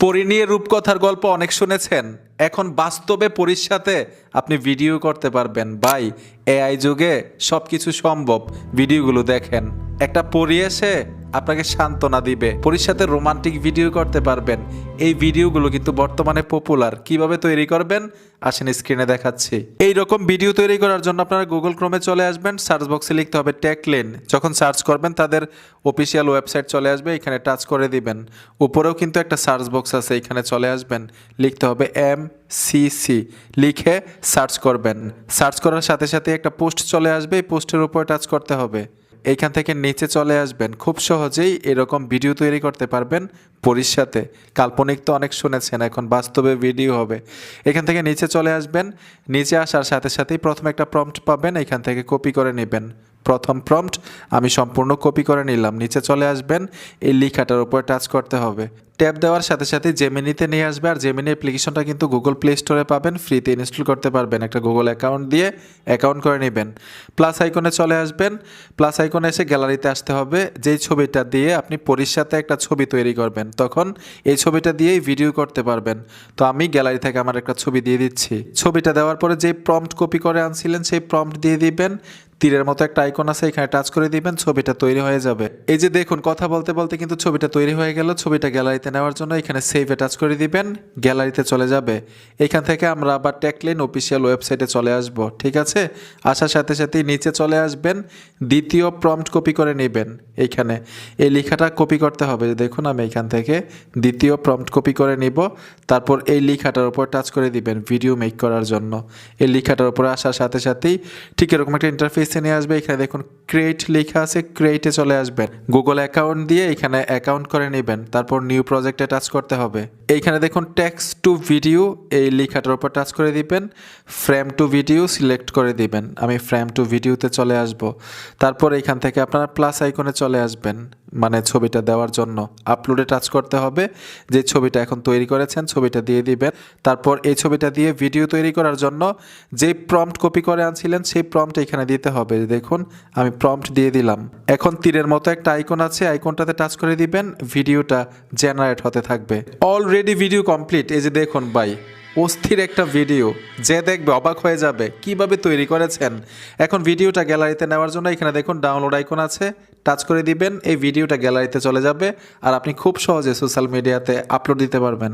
পরি নিয়ে রূপকথার গল্প অনেক শুনেছেন। এখন বাস্তবে পরীর সাথে আপনি ভিডিও করতে পারবেন। বাই এআই যুগে সব কিছু সম্ভব। ভিডিওগুলো দেখেন। একটা পরি এসে আপনাকে সান্ত্বনা দিবে। পরীর সাথে রোমান্টিক ভিডিও করতে পারবেন। এই ভিডিওগুলো কিন্তু বর্তমানে পপুলার কীভাবে তৈরি করবেন? আসেন স্ক্রিনে দেখাচ্ছি। এই রকম ভিডিও তৈরি করার জন্য আপনারা গুগল ক্রোমে চলে আসবেন। সার্চ বক্সে লিখতে হবে ট্যাকলেন যখন সার্চ করবেন, তাদের অফিসিয়াল ওয়েবসাইট চলে আসবে। এখানে টাচ করে দিবেন। উপরেও কিন্তু একটা সার্চ বক্স আছে, এখানে চলে আসবেন। লিখতে হবে এম সি সি লিখে সার্চ করবেন। সার্চ করার সাথে সাথে একটা পোস্ট চলে আসবে। এই পোস্টের উপর টাচ করতে হবে। এইখান থেকে নিচে চলে আসবেন। খুব সহজেই এরকম ভিডিও তৈরি করতে পারবেন পরিষাতে। কাল্পনিক তো অনেক শুনেছেন, এখন বাস্তবে ভিডিও হবে। এখান থেকে নিচে চলে আসবেন। নিচে আসার সাথে সাথেই প্রথমে একটা প্রম্পট পাবেন, এখান থেকে কপি করে নেবেন। প্রথম প্রম্পট আমি সম্পূর্ণ কপি করে নিলাম। নিচে চলে আসবেন, এই লেখাটার উপর টাচ করতে হবে। ট্যাব দেওয়ার সাথে সাথে জেমিনিতে নিয়ে আসবে, আর জেমিনি অ্যাপ্লিকেশনটা কিন্তু গুগল প্লে স্টোরে পাবেন ফ্রিতে ইনস্টল করতে পারবেন। একটা গুগল অ্যাকাউন্ট দিয়ে অ্যাকাউন্ট করে নেবেন। প্লাস আইকনে চলে আসবেন। প্লাস আইকনে এসে গ্যালারিতে আসতে হবে। যেই ছবিটা দিয়ে আপনি পরির সাথে একটা ছবি তৈরি করবেন, তখন এই ছবিটা দিয়েই ভিডিও করতে পারবেন। তো আমি গ্যালারি থেকে আমার একটা ছবি দিয়ে দিচ্ছি। ছবিটা দেওয়ার পরে যেই প্রম্পট কপি করে আনছিলেন, সেই প্রম্পট দিয়ে দিবেন। তীরের মতো একটা আইকন আছে, এখানে টাচ করে দিবেন, ছবিটা তৈরি হয়ে যাবে। এই যে দেখুন, কথা বলতে বলতে কিন্তু ছবিটা তৈরি হয়ে গেল, ছবিটা গ্যালারিতে নেওয়ার জন্য এখানে সেভে টাচ করে দিবেন গ্যালারিতে চলে যাবে। এখান থেকে আমরা আবার ট্যাকলেন অফিসিয়াল ওয়েবসাইটে চলে আসব, ঠিক আছে? আসার সাথে সাথে নিচে চলে আসবেন, দ্বিতীয় প্রম্পট কপি করে নেবেন, এইখানে। এই লেখাটা কপি করতে হবে, দেখুন আমি এখান থেকে দ্বিতীয় প্রম্পট কপি করে নিব, তারপর এই লেখাটার উপর টাচ করে দিবেন ভিডিও মেক করার জন্য। এই লেখাটার উপরে আসার সাথে সাথেই ঠিক এরকম একটা ইন্টারফেসে নিয়ে আসবে, এখানে দেখুন ক্রিয়েট লেখা আছে ক্রিয়েটে চলে আসবেন। গুগল অ্যাকাউন্ট দিয়ে এখানে অ্যাকাউন্ট করে নেবেন, তারপর নিউ প্রজেক্টে টাচ করতে হবে। এইখানে দেখুন টেক্সট টু ভিডিও এই লেখাটার উপর টাচ করে দিবেন ফ্রেম টু ভিডিও সিলেক্ট করে দিবেন। আমি ফ্রেম টু ভিডিওতে চলে আসব। তারপর এইখান থেকে আপনারা প্লাস আইকনে চলে আসবেন মানে ছবিটা দেওয়ার জন্য। আপলোডে টাচ করতে হবে, যে ছবিটা এখন তৈরি করেছেন, ছবিটা দিয়ে দিবেন। তারপর এই ছবিটা দিয়ে ভিডিও তৈরি করার জন্য যে প্রম্পট কপি করে আনছিলেন, সেই প্রম্পট এখানে দিতে হবে। দেখুন, আমি প্রম্পট দিয়ে দিলাম। এখন তীরের মতো একটা আইকন আছে আইকনটাতে টাচ করে দিবেন, ভিডিওটা জেনারেট হতে থাকবে। অলরেডি ভিডিও কমপ্লিট এই যে দেখুন ভাই, অস্থির একটা ভিডিও যে দেখবে অবাক হয়ে যাবে, কীভাবে তৈরি করেছেন? এখন ভিডিওটা গ্যালারিতে নেওয়ার জন্য এখানে দেখুন ডাউনলোড আইকন আছে। টাচ করে দিবেন, এই ভিডিওটা গ্যালারিতে চলে যাবে। আর আপনি খুব সহজে সোশ্যাল মিডিয়াতে আপলোড দিতে পারবেন।